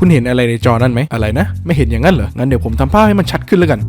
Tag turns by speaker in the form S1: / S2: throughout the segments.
S1: คุณเห็นอะไรในจอนั่นไหมอะไรนะ ไม่เห็นอย่างนั้นเหรอ งั้นเดี๋ยวผมทำภาพให้มันชัดขึ้นแล้วกัน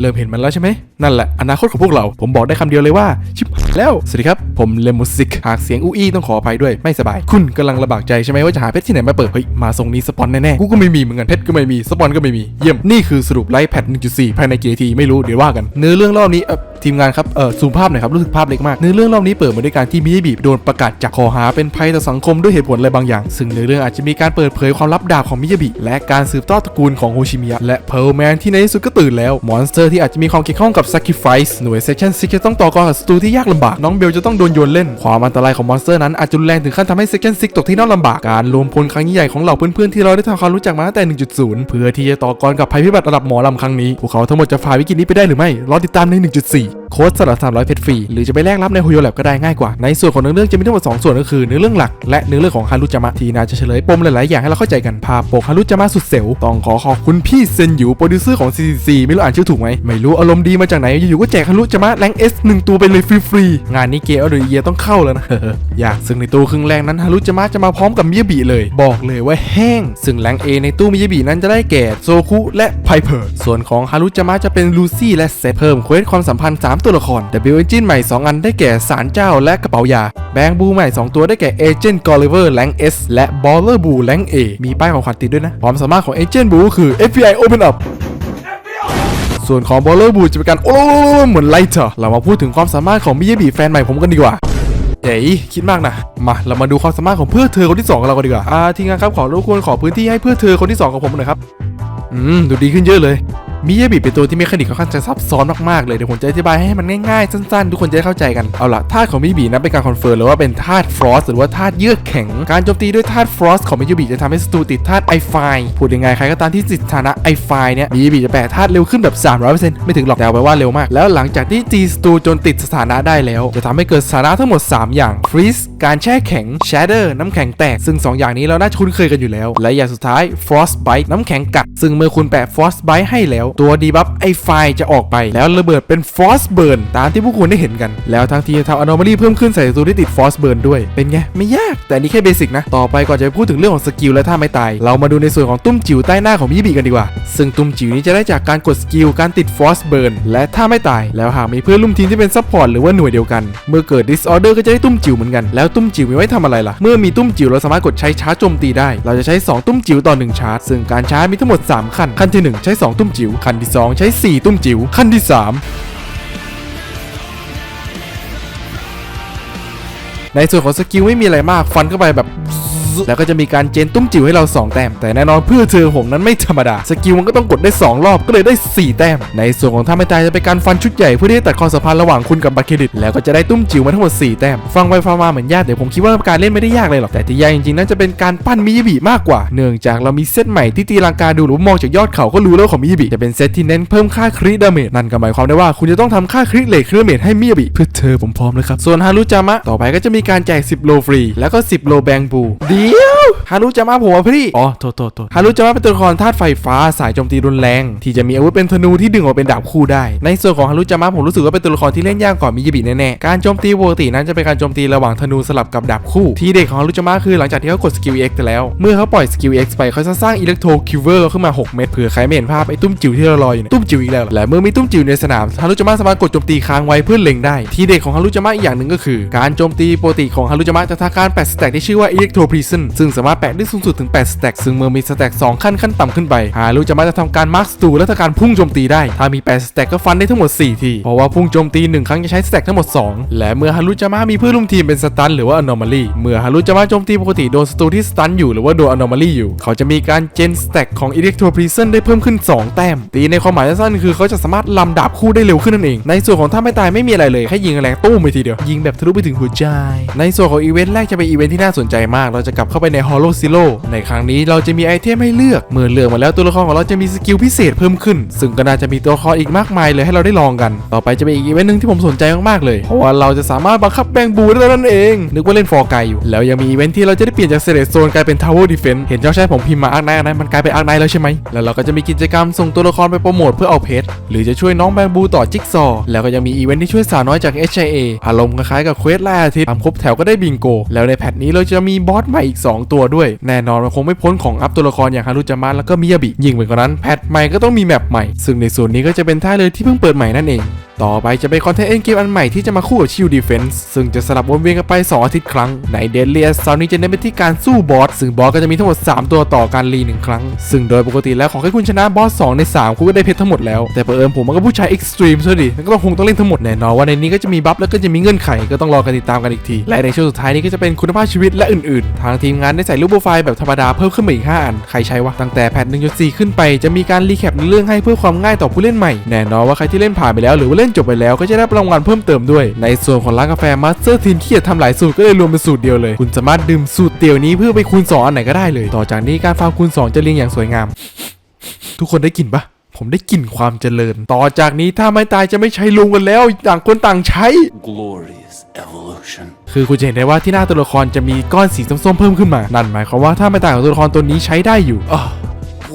S1: เริ่มเห็นมันแล้วใช่ไหม นั่นแหละ อนาคตของพวกเรา ผมบอกได้คำเดียวเลยว่า ชิบแล้ว สวัสดีครับ ผมเลมูสิก หากเสียงอู้อี้ต้องขออภัยด้วย ไม่สบาย คุณกำลังลำบากใจใช่ไหมว่าจะหาเพชรที่ไหนมาเปิด เฮ้ย มาทรงนี้สปอนแน่ๆ กูก็ไม่มีเหมือนกัน เพชรก็ไม่มี สปอนก็ไม่มี เยี่ยม นี่คือสรุปไลฟ์แพท1.4 ภายในกี่นาทีไม่รู้ เดี๋ยวว่ากัน เนื้อเรื่องรอบนี้เออ ทีมงานครับเออซูมภาพหน่อยครับรู้สึกภาพเล็กมากเนื้อเรื่องรอบนี้เปิดมาด้วยการที่มิยาบิโดนประกาศจับขอหาเป็นภัยต่อสังคมด้วยเหตุผลอะไรบางอย่าง ซึ่งในเรื่องอาจจะมีการเปิดเผยความลับดาบของมิยาบิและการสืบทอดตระกูลของโฮชิมิยะและเพ a ร์ลแมนที่ในที่สุดก็ตื่นแล้วมอนสเตอร์ที่อาจจะมีความเกี่ยวข้องกับ Sacrifice หน่วย Section 6จะต้องต่อกรกับศัตรูที่ยากลำบากน้องเบลจะต้องโดนโยนเล่นความอันตรายของมอนสเตอร์นั้นอาจจะรุนแรงถึงขั้นทำให้ Section 6ตกที่นอกลำบากการรวมพลครั้งใหญ่ของเหล่าเพื่อนๆที่เราได้ทำความรู้จักมาตั้งแต่ 1.0 เพื่อที่จะต่อกรกับภัยพิบัติระดับหมอลำครั้งนี้พวกเขาทั้งหมดจะฝ่าวิกฤตนี้ไปได้หรือไม่รอติดตามใน 1.4โค้ดสำหรับ300เพชรฟรีหรือจะไปแลกรับในโฮโยแลบก็ได้ง่ายกว่า ในส่วนของเนื้อเรื่องจะมีทั้งหมด2ส่วนก็คือเนื้อเรื่องหลักและเนื้อเรื่องของฮารุจามะที่น่าจะเฉลยปมหลายๆอย่างให้เราเข้าใจกันภาพปกฮารุจามะสุดเซลล์ต้องขอขอบคุณพี่เซนยูโปรดิวเซอร์ของ CCC ไม่รู้อ่านชื่อถูกไหมไม่รู้อารมณ์ดีมาจากไหนอยู่ๆก็แจกฮารุจามะแรง S หนึ่งตัวไปเลยฟรีๆงานนี้เกลหรือเอียต้องเข้าแล้วนะอยากซึ่งในตู้ครึ่งแรงนั้นฮารุจามะจะมาพร้อมกับมิยาบิเลย บอกเลยว่าแห้ง ซึ่งแรง A ในตู้มิยาบินั้นจะได้แก่โซคุและไพเพอร์ส่วนของฮารุจามะจะเป็นลูซี่และเซเพิ่มเควสความสัมพันธ์3 ตัวละคร W Engine ใหม่ 2 อันได้แก่สารเจ้าและกระเป๋ายา แบงบูใหม่ 2 ตัวได้แก่ Agent Gulliver แรง S และ Baller Boo แรง A มีป้ายของขวัญติดด้วยนะ ความสามารถของ Agent Boo คือ FBI Open Up ส่วนของ Baller Boo จะเป็นการโอ้โหเหมือนไลท์เถอะเรามาพูดถึงความสามารถของมิยาบิแฟนใหม่ผมกันดีกว่าเอ๋ยคิดมากนะ มาเรามาดูความสามารถของเพื่อเธอคนที่สองของเรากันดีกว่าอ่าทีมงานครับขอรบกวนขอพื้นที่ให้เพื่อเธอคนที่สองของผมหน่อยครับ อืม ดูดีขึ้นเยอะเลย มิยาบิเป็นตัวที่มีคณิตค่อนข้างจะซับซ้อนมากๆเลยเดี๋ยวผมจะอธิบายให้มันง่ายๆ สั้นๆ ทุกคนจะได้เข้าใจกันเอาล่ะธาตุของมิยาบินั้นเป็นการคอนเฟิร์มเลยว่าเป็นธาตุฟรอสหรือว่าธาตุเยือกแข็ง การโจมตีด้วยธาตุฟรอสของมิยาบิจะทำให้ศัตรูติดธาตุไอไฟพูดยังไงใครก็ตามที่ติดฐานะไอไฟเนี่ยมิยาบิจะแปะธาตุเร็วขึ้นแบบ 300%ไม่ถึงหรอกแต่เอาไปว่าเร็วมาก แล้วหลังจากที่ตีศัตรูจนติดสถานะได้แล้ว จะทำให้เกิดสถานะทั้งหมด 3 อย่างฟรีซการแช่แข็ง shatter น้ำแข็งแตก ซึ่ง 2 อย่างนี้เราน่าจะคุ้นเคยกันอยู่แล้ว และอย่างสุดท้าย frostbite น้ำแข็งกัด ซึ่งเมื่อคุณแปะ frostbite ให้แล้วตัวดีบัฟไอไฟจะออกไป แล้วระเบิดเป็น frostburn ตามที่พวกคุณได้เห็นกัน แล้วทางทีจะทำ anomaly เพิ่มขึ้นใส่ศัตรูที่ติด frostburn ด้วยเป็นไงไม่ยากแต่นี่แค่เบสิกนะต่อไปก่อนจะพูดถึงเรื่องของสกิลและท่าไม่ตาย เรามาดูในส่วนของตุ้มจิ๋วใต้หน้าของมิบิกันดีกว่า ซึ่งตุ้มจิ๋วนี้จะได้จากการกดสกิลการติด frostburn และท่าไม่ตาย แล้วหากมีเพื่อนร่วมทีมที่เป็นซัพพอร์ตหรือว่าหน่วยเดียวกัน เมื่อเกิด disorder ก็จะได้ตุ้มจิ๋วเหมือนกันแล้วตุ้มจิ๋วมีไว้ทำอะไรล่ะ เมื่อมีตุ้มจิ๋วเราสามารถกดใช้ชาร์จโจมตีได้ เราจะใช้ 2 ตุ้มจิ๋วต่อ 1 ชาร์จ ซึ่งการชาร์จมีทั้งหมด 3 ขั้น ขั้นที่ 1 ใช้ 2 ตุ้มจิ๋วขั้นที่ 2 ใช้ 4 ตุ้มจิ๋วขั้นที่ 3ในส่วนของสกิลไม่มีอะไรมาก ฟันเข้าไปแบบ แล้วก็จะมีการเจนตุ้มจิ๋วให้เรา 2 แต้ม แต่แน่นอนเพื่อเธอผมนั้นไม่ธรรมดา สกิลมันก็ต้องกดได้ 2 รอบก็เลยได้ 4 แต้ม ในส่วนของท่าไม่ตายจะเป็นการฟันชุดใหญ่เพื่อที่จะตัดความสัมพันธ์ระหว่างคุณกับบัตรเครดิตแล้วก็จะได้ตุ้มจิ๋วมาทั้งหมด 4 แต้ม ฟังไปฟังมาเหมือนยากแต่ผมคิดว่าการเล่นไม่ได้ยากเลยหรอกแต่ที่ยากจริงๆน่าจะเป็นการปั้นมิยบิมากกว่า เนื่องจากเรามีเซตใหม่ที่ตีลังกาดูหรือมองจากยอดเขาก็รู้แล้วของมิยบิจะเป็นเซตที่เน้นเพิ่มค่าคริดาเมจนั่นก็หมายความได้ว่าคุณจะต้องทำค่าคริเลทคริเมจให้มิยบิเพื่อเธอผมพร้อมเลยครับส่วนฮารุจามะต่อไปก็จะมีการแจก 10 โลฟรีแล้วก็ 10 โลแบงบูเดียวฮารุจามะผมว่าพี่อ๋อโทษโทษโทษฮารุจามะเป็นตัวละครธาตุไฟฟ้าสายโจมตีรุนแรง ที่จะมีอาวุธเป็นธนูที่ดึงออกเป็นดาบคู่ได้ ในส่วนของฮารุจามะผมรู้สึกว่าเป็นตัวละครที่เล่นยากกว่ามิยาบิแน่ๆการโจมตีปกตินั้นจะเป็นการโจมตีระหว่างธนูสลับกับดาบคู่ ที่เด็กของฮารุจามะคือหลังจากที่เขากดสกิล X ไปแล้ว เมื่อเขาปล่อยสกิล X ไปเขาจะสร้างอิเล็กโทรคิวเวอร์ขึ้นมา 6 เม็ดเผื่อใครไม่เห็นภาพไอ้ตุ้มจิ๋วที่เราลอยอยู่เนี่ยตุ้มจิ๋วอีกแล้วเหรอและเมื่อมีตุ้มจิ๋วในสนามฮารุจามะสามารถกดโจมตีค้างไว้เพื่อเล็งได้ ที่เด็กของฮารุจามะอีกอย่างหนึ่งก็คือ การโจมตีปกติของฮารุจามะจะทำการแปะสแต็กที่ชื่อว่าอิเล็กโทรพรีซึนซึ่งสามารถแปะได้สูงสุดถึง8สแต็กซึ่งเมื่อมีสแต็ก2ขั้นขั้นต่ำขึ้นไป ฮารุจามะจะทำการมาร์คสตูและทำการพุ่งโจมตีได้ ถ้ามี8สแต็กก็ฟันได้ทั้งหมด 4 ที เพราะว่าพุ่งโจมตี 1 ครั้งจะใช้สแต็กทั้งหมด 2 และเมื่อฮารุจามะมีเพื่อนร่วมทีมเป็นสตันหรือว่า anomaly เมื่อฮารุจามะโจมตีปกติโดนศัตรูที่สตันอยู่หรือว่าโดน anomaly อยู่ เขาจะมีการเจนสแต็กของ electro prison ได้เพิ่มขึ้น 2 แต้ม ตีในความหมายสั้นคือเขาจะสามารถลำดาบคู่ได้เร็วขึ้นนั่นเอง ในส่วนของท่าไม่ตายไม่มีอะไรเลยแค่ยิงแรงตู้มไปทีเดียวยิงแบบทะลุไปถึงหัวใจ ในส่วนของอีเวนต์แรกจะเป็นอีเวนต์ที่น่าสนใจมากเราจะกลับเข้าไปใน Hollow Zero ในครั้งนี้เราจะมีไอเทมให้เลือก เมื่อเลือกมาแล้วตัวละครของเราจะมีสกิลพิเศษเพิ่มขึ้น ซึ่งก็น่าจะมีตัวละครอีกมากมายเลยให้เราได้ลองกัน ต่อไปจะเป็นอีกอีเวนต์หนึ่งที่ผมสนใจมากๆเลย เพราะว่าเราจะสามารถบังคับแบงบูได้แล้วนั่นเอง นึกว่าเล่นฟอร์ไกอยู่ แล้วยังมีอีเวนต์ที่เราจะได้เปลี่ยนจากเซเลโซนกลายเป็นทาวเวอร์ดีเฟนเห็นเจ้าชายผมพิมพ์มาอาร์คไนท์นะมันกลายเป็นอาร์คไนท์แล้วใช่ไหมแล้วเราก็จะมีกิจกรรมส่งตัวละครไปโปรโมทเพื่อเอาเพชรหรือจะช่วยน้องแบงบูต่อจิ๊กซอแล้วก็ยังมีอีเวนต์ที่ช่วยสาวน้อยจาก HIA อารมณ์คล้ายๆกับเควสล่าอาทิตย์ทำครบแถวก็ได้บิงโก แล้วในแพทนี้เราจะมีบอสใหม่อีก 2 ตัวด้วย แน่นอนมันคงไม่พ้นของอัพตัวละครอย่างฮารุจามะแล้วก็มิยาบิยิ่งไปกว่านั้นแพทใหม่ก็ต้องมีแมปใหม่ ซึ่งในส่วนนี้ก็จะเป็นท่าเลยที่เพิ่งเปิดใหม่นั่นเองต่อไปจะเป็นคอนเทนต์เอ็นเกมอันใหม่ที่จะมาคู่กับชิลดีเฟนส์ซึ่งจะสลับวนเวียนกันไป2อาทิตย์ครั้ง ในเดนเลียสซาวนี้จะเน้นไปที่การสู้บอส ซึ่งบอสก็จะมีทั้งหมด 3 ตัวต่อการรีหนึ่งครั้ง ซึ่งโดยปกติแล้วขอแค่คุณชนะบอส 2 ใน 3 คุณก็ได้เพชรทั้งหมดแล้ว แต่เผอิญผมมันก็ผู้ชายเอ็กซ์ตรีมซะดิก็ต้องคงต้องเล่นทั้งหมดแน่นอนว่าในนี้ก็จะมีบัฟแล้วก็จะมีเงื่อนไขก็ต้องรอกันติดตามกันอีกที และในช่วงสุดท้ายนี้ก็จะเป็นคุณภาพชีวิตและอื่นๆ ทางทีมงานได้ใส่รูปโปรไฟล์แบบธรรมดาเพิ่มขึ้นมาอีก 5 อัน ใครใช้วะ ตั้งแต่แพท1.4ขึ้นไปจะมีการรีแคปในเรื่องให้เพื่อความง่ายต่อผู้เล่นใหม่ แน่นอนว่าใครที่เล่นผ่านไปแล้วหรือว่าเล่นจบไปแล้วก็จะได้รางวัลเพิ่มเติมด้วย ในส่วนของร้านกาแฟมาสเตอร์ทีนที่จะทำหลายสูตรก็เลยรวมเป็นสูตรเดียวเลย คุณสามารถดื่มสูตรเดียวนี้เพื่อไปคูณ 2 อันไหนก็ได้เลย ต่อจากนี้การฟาร์มคูณ 2 จะเรียงอย่างสวยงาม ทุกคนได้กลิ่นปะผมได้กลิ่นความเจริญ ต่อจากนี้ถ้าไม่ตายจะไม่ใช้ลุงกันแล้ว ต่างคนต่างใช้
S2: glorious.
S1: คือคุณจะเห็นได้ว่าที่หน้าตัวละครจะมีก้อนสีส้มๆเพิ่มขึ้นมา นั่นหมายความว่าถ้าไม่ต่างของตัวละครตัวนี้ใช้ได้อยู่อะ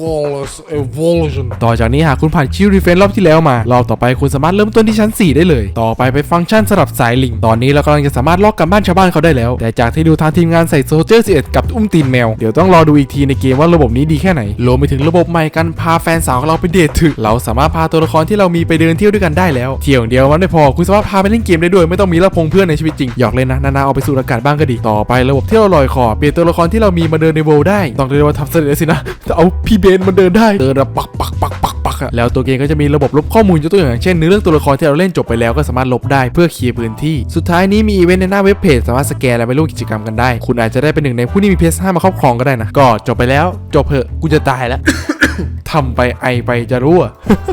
S3: flawless evolution
S1: ต่อจากนี้หากคุณผ่านชิลรีเฟนรอบที่แล้วมา รอบต่อไปคุณสามารถเริ่มต้นที่ชั้น 4 ได้เลย ต่อไปเป็นฟังก์ชันสลับสายลิง ตอนนี้เรากำลังจะสามารถลอกกันบ้านชาวบ้านเขาได้แล้ว แต่จากที่ดูทางทีมงานใส่โซเจอร์11 กับอุ้มตีนแมว เดี๋ยวต้องรอดูอีกทีในเกมว่าระบบนี้ดีแค่ไหน รวมไปถึงระบบใหม่กันพาแฟนสาวของเราไปเดทถึกเราสามารถพาตัวละครที่เรามีไปเดินเที่ยวด้วยกันได้แล้ว เที่ยวเดียวมันไม่พอคุณสามารถพาไปเล่นเกมได้ด้วยไม่ต้องมีละพงเพื่อนในชีวิตจริงหยอกเล่นนะนานๆเอาไปสูดอากาศบ้างก็ดีต่อไประบบเที่ยวลอยคอเปลี่ยนตัวละครที่เรามีมาเดินในโวลด์ได้ต้องเรียกว่าทำเสร็จแล้วสินะจะเอาพี่เบนมาเดินได้เดินแบบปักปักปักปักปัก แล้วตัวเกมก็จะมีระบบลบข้อมูลยกตัวอย่างเช่นเนื้อเรื่องตัวละครที่เราเล่นจบไปแล้วก็สามารถลบได้เพื่อเคลียร์พื้นที่ สุดท้ายนี้มีอีเวนต์ในหน้าเว็บเพจสามารถสแกนและไปร่วมกิจกรรมกันได้ คุณอาจจะได้เป็นหนึ่งในผู้ที่มี PS5 มาครอบครองก็ได้นะ ก็จบไปแล้ว จบเถอะกูจะตายแล้วทำไปไอไปจะรั่ว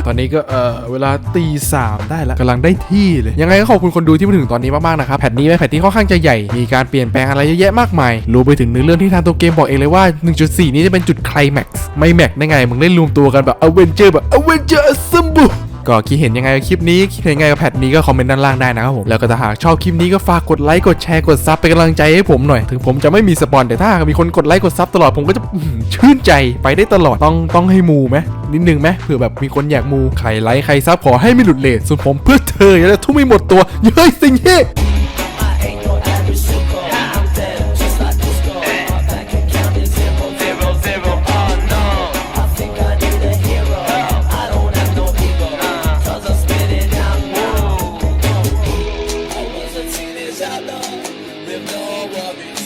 S1: ตอนนี้ก็เออเวลาตีสามได้แล้วกำลังได้ที่เลย ยังไงก็ขอบคุณคนดูที่มาถึงตอนนี้มากๆนะครับแผ่นนี้เป็นแผ่นที่ค่อนข้างจะใหญ่ มีการเปลี่ยนแปลงอะไรเยอะแยะมากมายรวมไปถึงเนื้อเรื่องที่ทางตัวเกมบอกเองเลยว่า 1.4 นี้จะเป็นจุดไคลแม็กซ์ไม่แม็กได้ไง มึงเล่นรวมตัวกันแบบอเวนเจอร์แบบอเวนเจอร์ซัมบูก็คิดเห็นยังไงกับคลิปนี้คิดเห็นยังไงกับแพทนี้ก็คอมเมนต์ด้านล่างได้นะครับผมแล้วก็ถ้าหากชอบคลิปนี้ก็ฝากกดไลค์กดแชร์กดซับเป็นกำลังใจให้ผมหน่อยถึงผมจะไม่มีสปอนแต่ถ้ามีคนกดไลค์กดซับตลอดผมก็จะชื่นใจไปได้ตลอดต้องต้องให้มูไหมนิดนึงไหมเผื่อแบบมีคนอยากมูใครไลค์ใครซับขอให้ไม่หลุดเลทส่วนผมเพื่อเธออย่าได้ทุ่มไม่หมดตัวเย้ยสิงเฮ้
S4: love it.